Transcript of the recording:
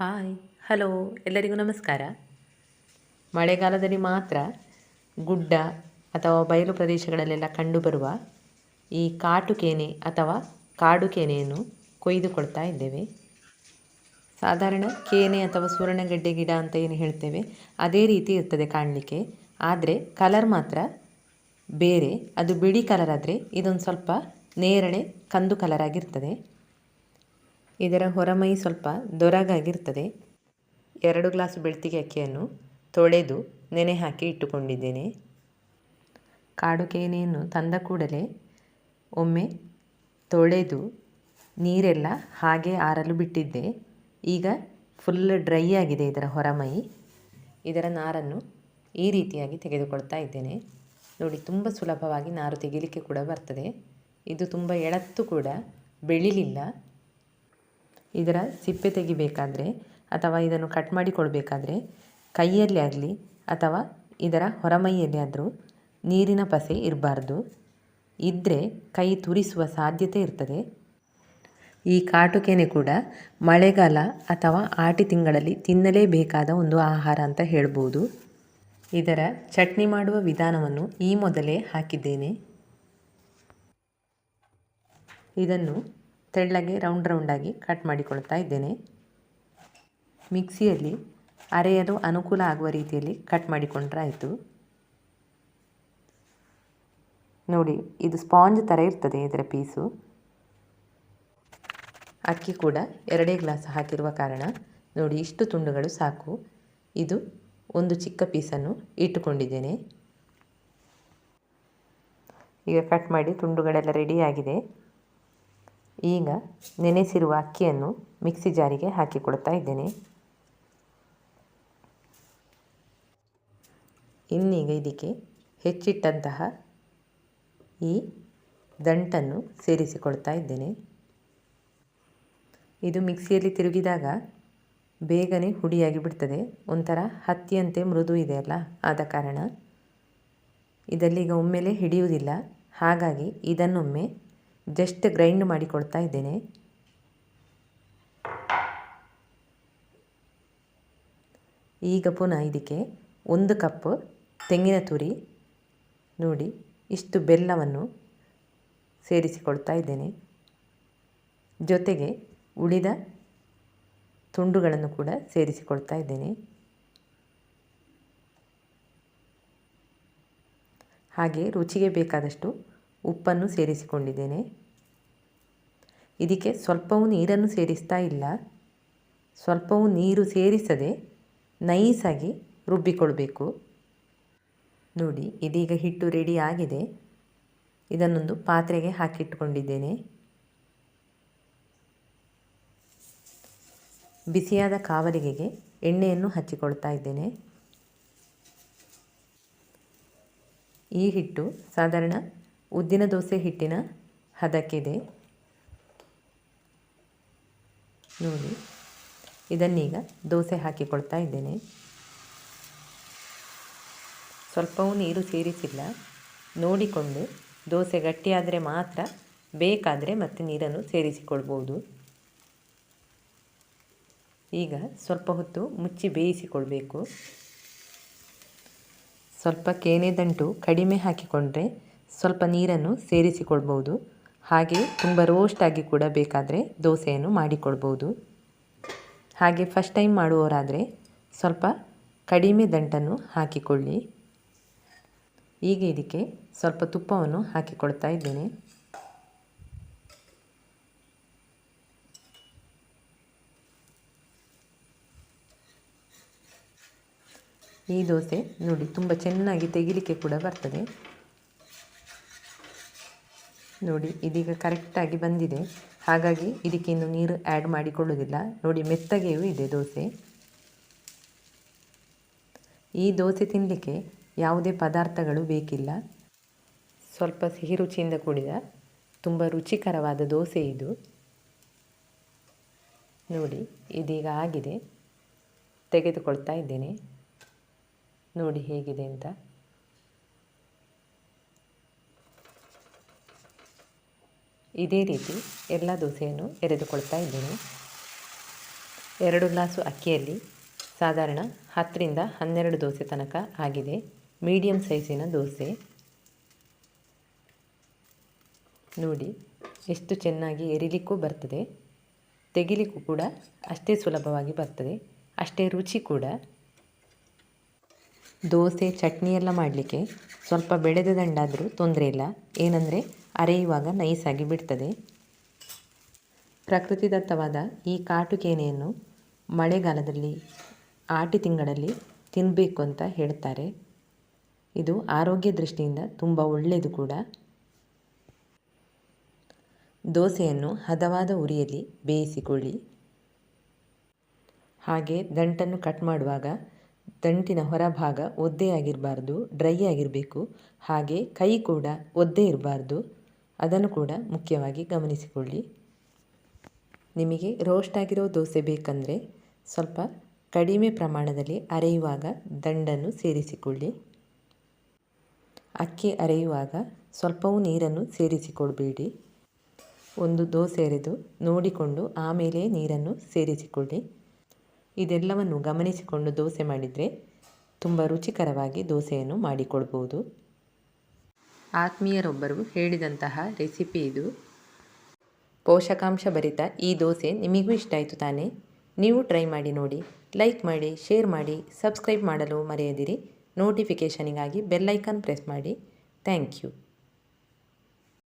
Hi, hello, ಎಲ್ಲರಿಗೂ ನಮಸ್ಕಾರ. ಮಳೆಗಾಲದಲ್ಲಿ ಮಾತ್ರ ಗುಡ್ಡ ಅಥವಾ ಬಯಲು ಪ್ರದೇಶಗಳಲ್ಲೆಲ್ಲ ಕಂಡುಬರುವ ಈ ಕಾಟು ಕೇನೆ ಅಥವಾ ಕಾಡು ಕೇನೆಯನ್ನು ಕೊಯ್ದುಕೊಳ್ತಾ ಇದ್ದೇವೆ. ಸಾಧಾರಣ ಕೇನೆ ಅಥವಾ ಸುವರ್ಣಗೆಡ್ಡೆ ಗಿಡ ಅಂತ ಏನು ಹೇಳ್ತೇವೆ, ಅದೇ ರೀತಿ ಇರ್ತದೆ ಕಾಣಲಿಕ್ಕೆ. ಆದರೆ ಕಲರ್ ಮಾತ್ರ ಬೇರೆ, ಅದು ಬಿಳಿ ಕಲರ್ ಆದರೆ ಇದೊಂದು ಸ್ವಲ್ಪ ನೇರಳೆ, ಕಂದು ಕಲರ್ ಆಗಿರ್ತದೆ. ಇದರ ಹೊರಮೈ ಸ್ವಲ್ಪ ದೊರಗಾಗಿರ್ತದೆ. ಎರಡು ಗ್ಲಾಸ್ ಬೆಳ್ತಿಗೆ ಅಕ್ಕಿಯನ್ನು ತೊಳೆದು ನೆನೆ ಹಾಕಿ ಇಟ್ಟುಕೊಂಡಿದ್ದೇನೆ. ಕಾಡು ಕೇನೆಯನ್ನು ತಂದ ಕೂಡಲೇ ಒಮ್ಮೆ ತೊಳೆದು ನೀರೆಲ್ಲ ಹಾಗೆ ಆರಲು ಬಿಟ್ಟಿದ್ದೆ. ಈಗ ಫುಲ್ ಡ್ರೈ ಆಗಿದೆ ಇದರ ಹೊರಮೈ. ಇದರ ನಾರನ್ನು ಈ ರೀತಿಯಾಗಿ ತೆಗೆದುಕೊಳ್ತಾ ಇದ್ದೇನೆ. ನೋಡಿ, ತುಂಬ ಸುಲಭವಾಗಿ ನಾರು ತೆಗೀಲಿಕ್ಕೆ ಕೂಡ ಬರ್ತದೆ. ಇದು ತುಂಬ ಎಳತ್ತು ಕೂಡ ಬೆಳಿಲಿಲ್ಲ. ಇದರ ಸಿಪ್ಪೆ ತೆಗಿಬೇಕಾದರೆ ಅಥವಾ ಇದನ್ನು ಕಟ್ ಮಾಡಿಕೊಳ್ಬೇಕಾದ್ರೆ ಕೈಯಲ್ಲಿ ಆಗಲಿ ಅಥವಾ ಇದರ ಹೊರಮೈಯಲ್ಲಿ ಆದರೂ ನೀರಿನ ಪಸೆ ಇರಬಾರ್ದು. ಇದ್ದರೆ ಕೈ ತುರಿಸುವ ಸಾಧ್ಯತೆ ಇರ್ತದೆ. ಈ ಕಾಟುಕೆನೆ ಕೂಡ ಮಳೆಗಾಲ ಅಥವಾ ಆಟಿ ತಿಂಗಳಲ್ಲಿ ತಿನ್ನಲೇಬೇಕಾದ ಒಂದು ಆಹಾರ ಅಂತ ಹೇಳ್ಬೋದು. ಇದರ ಚಟ್ನಿ ಮಾಡುವ ವಿಧಾನವನ್ನು ಈ ಮೊದಲೇ ಹಾಕಿದ್ದೇನೆ. ಇದನ್ನು ತೆಳ್ಳಗೆ ರೌಂಡ್ ರೌಂಡಾಗಿ ಕಟ್ ಮಾಡಿಕೊಳ್ತಾ ಇದ್ದೇನೆ. ಮಿಕ್ಸಿಯಲ್ಲಿ ಅರೆಯಲು ಅನುಕೂಲ ಆಗುವ ರೀತಿಯಲ್ಲಿ ಕಟ್ ಮಾಡಿಕೊಂಡ್ರೆ ಆಯಿತು ನೋಡಿ, ಇದು ಸ್ಪಾಂಜ್ ಥರ ಇರ್ತದೆ ಇದರ ಪೀಸು. ಅಕ್ಕಿ ಕೂಡ ಎರಡೇ ಗ್ಲಾಸ್ ಹಾಕಿರುವ ಕಾರಣ ನೋಡಿ, ಇಷ್ಟು ತುಂಡುಗಳು ಸಾಕು. ಇದು ಒಂದು ಚಿಕ್ಕ ಪೀಸನ್ನು ಇಟ್ಟುಕೊಂಡಿದ್ದೇನೆ. ಈಗ ಕಟ್ ಮಾಡಿ ತುಂಡುಗಳೆಲ್ಲ ರೆಡಿಯಾಗಿದೆ ಈಗ ನೆನೆಸಿರುವ ಅಕ್ಕಿಯನ್ನು ಮಿಕ್ಸಿ ಜಾರಿಗೆ ಹಾಕಿಕೊಡ್ತಾ ಇದ್ದೇನೆ. ಇನ್ನೀಗ ಇದಕ್ಕೆ ಹೆಚ್ಚಿಟ್ಟಂತಹ ಈ ದಂಟನ್ನು ಸೇರಿಸಿಕೊಳ್ತಾ ಇದ್ದೇನೆ. ಇದು ಮಿಕ್ಸಿಯಲ್ಲಿ ತಿರುಗಿದಾಗ ಬೇಗನೆ ಹುಡಿಯಾಗಿ ಬಿಡ್ತದೆ. ಒಂಥರ ಹತ್ತಿಯಂತೆ ಮೃದು ಇದೆಯಲ್ಲ ಆದ ಕಾರಣ ಇದಲ್ಲೀಗ ಒಮ್ಮೆಲೆ ಹಿಡಿಯುವುದಿಲ್ಲ. ಹಾಗಾಗಿ ಇದನ್ನೊಮ್ಮೆ ಜಸ್ಟ್ ಗ್ರೈಂಡ್ ಮಾಡಿಕೊಳ್ತಾ ಇದ್ದೇನೆ. ಈಗ ಪುನಃ ಇದಕ್ಕೆ ಒಂದು ಕಪ್ ತೆಂಗಿನ ತುರಿ ನೋಡಿ, ಇಷ್ಟು ಬೆಲ್ಲವನ್ನು ಸೇರಿಸಿಕೊಳ್ತಾ ಇದ್ದೇನೆ. ಜೊತೆಗೆ ಉಳಿದ ತುಂಡುಗಳನ್ನು ಕೂಡ ಸೇರಿಸಿಕೊಳ್ತಾ ಇದ್ದೇನೆ. ಹಾಗೆ ರುಚಿಗೆ ಬೇಕಾದಷ್ಟು ಉಪ್ಪನ್ನು ಸೇರಿಸಿಕೊಂಡಿದ್ದೇನೆ. ಇದಕ್ಕೆ ಸ್ವಲ್ಪವೂ ನೀರನ್ನು ಸೇರಿಸ್ತಾ ಇಲ್ಲ. ಸ್ವಲ್ಪವೂ ನೀರು ಸೇರಿಸದೆ ನೈಸಾಗಿ ರುಬ್ಬಿಕೊಳ್ಬೇಕು. ನೋಡಿ, ಇದೀಗ ಹಿಟ್ಟು ರೆಡಿ ಆಗಿದೆ. ಇದನ್ನೊಂದು ಪಾತ್ರೆಗೆ ಹಾಕಿಟ್ಟುಕೊಂಡಿದ್ದೇನೆ ಬಿಸಿಯಾದ ಕಾವಲಿಗೆಗೆ ಎಣ್ಣೆಯನ್ನು ಹಚ್ಚಿಕೊಳ್ತಾ ಇದ್ದೇನೆ. ಈ ಹಿಟ್ಟು ಸಾಧಾರಣ ಉದ್ದಿನ ದೋಸೆ ಹಿಟ್ಟಿನ ಹದಕ್ಕಿದೆ. ನೋಡಿ, ಇದನ್ನೀಗ ದೋಸೆ ಹಾಕಿಕೊಳ್ತಾ ಇದ್ದೇನೆ. ಸ್ವಲ್ಪವೂ ನೀರು ಸೇರಿಸಿಲ್ಲ. ನೋಡಿಕೊಂಡು ದೋಸೆ ಗಟ್ಟಿಯಾದರೆ ಮಾತ್ರ ಬೇಕಾದರೆ ಮತ್ತೆ ನೀರನ್ನು ಸೇರಿಸಿಕೊಳ್ಬೋದು. ಈಗ ಸ್ವಲ್ಪ ಹೊತ್ತು ಮುಚ್ಚಿ ಬೇಯಿಸಿಕೊಳ್ಬೇಕು. ಸ್ವಲ್ಪ ಕೇನೆ ದಂಟು ಕಡಿಮೆ ಹಾಕಿಕೊಂಡ್ರೆ ಸ್ವಲ್ಪ ನೀರನ್ನು ಸೇರಿಸಿಕೊಳ್ಬೋದು ಹಾಗೆ ತುಂಬ ರೋಸ್ಟಾಗಿ ಕೂಡ ಬೇಕಾದರೆ ದೋಸೆಯನ್ನು ಮಾಡಿಕೊಳ್ಬೋದು ಹಾಗೆ ಫಸ್ಟ್ ಟೈಮ್ ಮಾಡುವವರಾದರೆ ಸ್ವಲ್ಪ ಕಡಿಮೆ ದಂಟನ್ನು ಹಾಕಿಕೊಳ್ಳಿ. ಈಗ ಇದಕ್ಕೆ ಸ್ವಲ್ಪ ತುಪ್ಪವನ್ನು ಹಾಕಿಕೊಳ್ತಾ ಇದ್ದೇನೆ. ಈ ದೋಸೆ ನೋಡಿ ತುಂಬ ಚೆನ್ನಾಗಿ ತೆಗಿಲಿಕ್ಕೆ ಕೂಡ ಬರ್ತದೆ. ನೋಡಿ, ಇದೀಗ ಕರೆಕ್ಟಾಗಿ ಬಂದಿದೆ. ಹಾಗಾಗಿ ಇದಕ್ಕೆ ಇನ್ನು ನೀರು ಆ್ಯಡ್ ಮಾಡಿಕೊಳ್ಳುವುದಿಲ್ಲ. ನೋಡಿ, ಮೆತ್ತಗೆಯೂ ಇದೆ ದೋಸೆ. ಈ ದೋಸೆ ತಿನ್ನಲಿಕ್ಕೆ ಯಾವುದೇ ಪದಾರ್ಥಗಳು ಬೇಕಿಲ್ಲ. ಸ್ವಲ್ಪ ಸಿಹಿ ರುಚಿಯಿಂದ ಕೂಡಿದ ತುಂಬ ರುಚಿಕರವಾದ ದೋಸೆ ಇದು. ನೋಡಿ, ಇದೀಗ ಆಗಿದೆ. ತೆಗೆದುಕೊಳ್ತಾ ಇದ್ದೇನೆ. ನೋಡಿ, ಹೇಗಿದೆ ಅಂತ. ಇದೇ ರೀತಿ ಎಲ್ಲ ದೋಸೆಯನ್ನು ಎರೆದುಕೊಳ್ತಾ ಇದ್ದೇನೆ. ಎರಡು ಗ್ಲಾಸು ಅಕ್ಕಿಯಲ್ಲಿ ಸಾಧಾರಣ ಹತ್ತರಿಂದ ಹನ್ನೆರಡು ದೋಸೆ ತನಕ ಆಗಿದೆ. ಮೀಡಿಯಮ್ ಸೈಜಿನ ದೋಸೆ. ನೋಡಿ, ಎಷ್ಟು ಚೆನ್ನಾಗಿ ಎರಿಲಿಕ್ಕೂ ಬರ್ತದೆ. ತೆಗಿಲಿಕ್ಕೂ ಕೂಡ ಅಷ್ಟೇ ಸುಲಭವಾಗಿ ಬರ್ತದೆ. ಅಷ್ಟೇ ರುಚಿ ಕೂಡ. ದೋಸೆ ಚಟ್ನಿ ಎಲ್ಲ ಮಾಡಲಿಕ್ಕೆ ಸ್ವಲ್ಪ ಬೆಳೆದ ದಂಡಾದರೂ ತೊಂದರೆ ಇಲ್ಲ. ಏನಂದರೆ ಅರೆಯುವಾಗ ನೈಸಾಗಿ ಬಿಡ್ತದೆ. ಪ್ರಕೃತಿದತ್ತವಾದ ಈ ಕಾಟುಕೇನೆಯನ್ನು ಮಳೆಗಾಲದಲ್ಲಿ, ಆಟಿ ತಿಂಗಳಲ್ಲಿ ತಿನ್ನಬೇಕು ಅಂತ ಹೇಳ್ತಾರೆ. ಇದು ಆರೋಗ್ಯ ದೃಷ್ಟಿಯಿಂದ ತುಂಬ ಒಳ್ಳೆಯದು ಕೂಡ. ದೋಸೆಯನ್ನು ಹದವಾದ ಉರಿಯಲ್ಲಿ ಬೇಯಿಸಿಕೊಳ್ಳಿ. ಹಾಗೆ ದಂಟನ್ನು ಕಟ್ ಮಾಡುವಾಗ ದಂಟಿನ ಹೊರಭಾಗ ಒದ್ದೆಯಾಗಿರಬಾರ್ದು, ಡ್ರೈ ಆಗಿರಬೇಕು. ಹಾಗೆ ಕೈ ಕೂಡ ಒದ್ದೆ ಇರಬಾರ್ದು. ಅದನ್ನು ಕೂಡ ಮುಖ್ಯವಾಗಿ ಗಮನಿಸಿಕೊಳ್ಳಿ. ನಿಮಗೆ ರೋಸ್ಟ್ ಆಗಿರೋ ದೋಸೆ ಬೇಕಂದರೆ ಸ್ವಲ್ಪ ಕಡಿಮೆ ಪ್ರಮಾಣದಲ್ಲಿ ಅರೆಯುವಾಗ ದಂಡನ್ನು ಸೇರಿಸಿಕೊಳ್ಳಿ. ಅಕ್ಕಿ ಅರೆಯುವಾಗ ಸ್ವಲ್ಪವೂ ನೀರನ್ನು ಸೇರಿಸಿಕೊಡಬೇಡಿ ಒಂದು ದೋಸೆ ಅರೆದು ನೋಡಿಕೊಂಡು ಆಮೇಲೆ ನೀರನ್ನು ಸೇರಿಸಿಕೊಳ್ಳಿ. ಇದೆಲ್ಲವನ್ನು ಗಮನಿಸಿಕೊಂಡು ದೋಸೆ ಮಾಡಿದರೆ ತುಂಬ ರುಚಿಕರವಾಗಿ ದೋಸೆಯನ್ನು ಮಾಡಿಕೊಡ್ಬೋದು ಆತ್ಮೀಯರೊಬ್ಬರು ಹೇಳಿದಂತಹ ರೆಸಿಪಿ ಇದು. ಪೋಷಕಾಂಶ ಭರಿತ ಈ ದೋಸೆ ನಿಮಗೂ ಇಷ್ಟ ಆಯಿತು ತಾನೇ? ನೀವು ಟ್ರೈ ಮಾಡಿ ನೋಡಿ, ಲೈಕ್ ಮಾಡಿ, ಶೇರ್ ಮಾಡಿ, ಸಬ್ಸ್ಕ್ರೈಬ್ ಮಾಡಲು ಮರೆಯದಿರಿ. ನೋಟಿಫಿಕೇಷನಿಗಾಗಿ ಬೆಲ್ಲೈಕನ್ ಪ್ರೆಸ್ ಮಾಡಿ. Thank you.